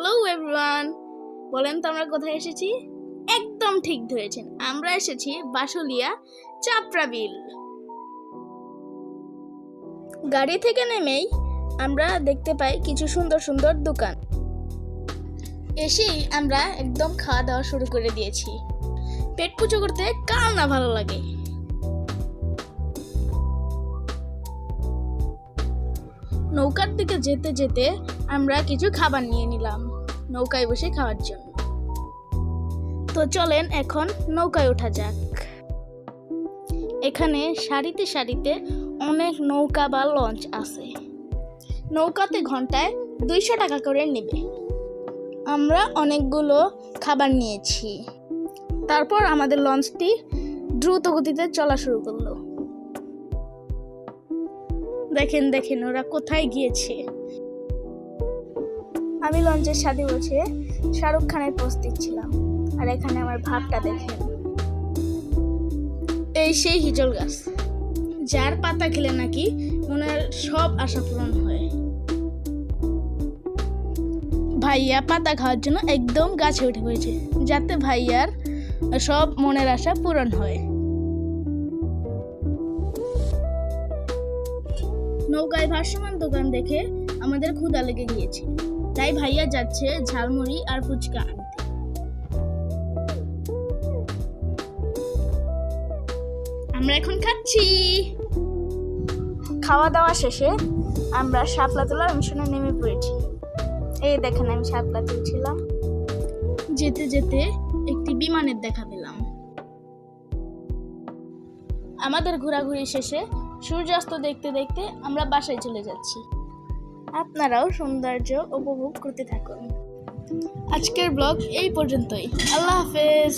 Hello everyone বলেন তো আমরা কোথায় এসেছি? একদম ঠিক ধরেছেন। আমরা এসেছি বাসুলিয়া চাপড়া বিল। গাড়ি থেকে নেমেই আমরা দেখতে পাই কিছু সুন্দর সুন্দর দোকান। এসেই আমরা একদম খাওয়া দাওয়া শুরু করে দিয়েছি। পেট পুজো করতে কার না ভালো লাগে। নৌকার দিকে যেতে যেতে আমরা কিছু খাবার নিয়ে নিলাম, নৌকায় বসে খাওয়ার জন্য। তো চলেন এখন নৌকায় ওঠা যাক। এখানে সারিতে সারিতে অনেক নৌকা বা লঞ্চ আছে। নৌকাতে ঘন্টায় দুইশো টাকা করে নেবে। আমরা অনেকগুলো খাবার নিয়েছি। তারপর আমাদের লঞ্চটি দ্রুত গতিতে চলা শুরু করল। দেখেন দেখেন, ওরা কোথায় গিয়েছে। আমি লঞ্চের সাথে বসে শাহরুখ খানের পোস্ট দিচ্ছিলাম আর এখানে আমার ভাবটা দেখেন। এই সেই হিজল গাছ। যার পাতা খেলে নাকি মনের সব আশা পূরণ হয়। ভাইয়া পাতা খাওয়ার জন্য একদম গাছে উঠে পড়েছে, যাতে ভাইয়ার সব মনের আশা পূরণ হয়। নৌকায় ভাসমান দোকান দেখে আমাদের ক্ষুধা লেগে গিয়েছে। তাই ভাইয়া যাচ্ছে ঝালমুড়ি আর ফুচকা আনতে। আমরা এখন খাচ্ছি। খাওয়া দাওয়া শেষে আমরা শাপলা তোলার মিশনে নেমে পড়েছি। এই দেখেন আমি শাপলা তুলছিলাম। যেতে যেতে একটি বিমানের দেখা পেলাম। আমাদের ঘোরাঘুরি শেষে সূর্যাস্ত দেখতে দেখতে আমরা বাসায় চলে যাচ্ছি। আপনারাও সৌন্দর্য উপভোগ করতে থাকুন। আজকের ব্লগ এই পর্যন্তই। আল্লাহ হাফেজ।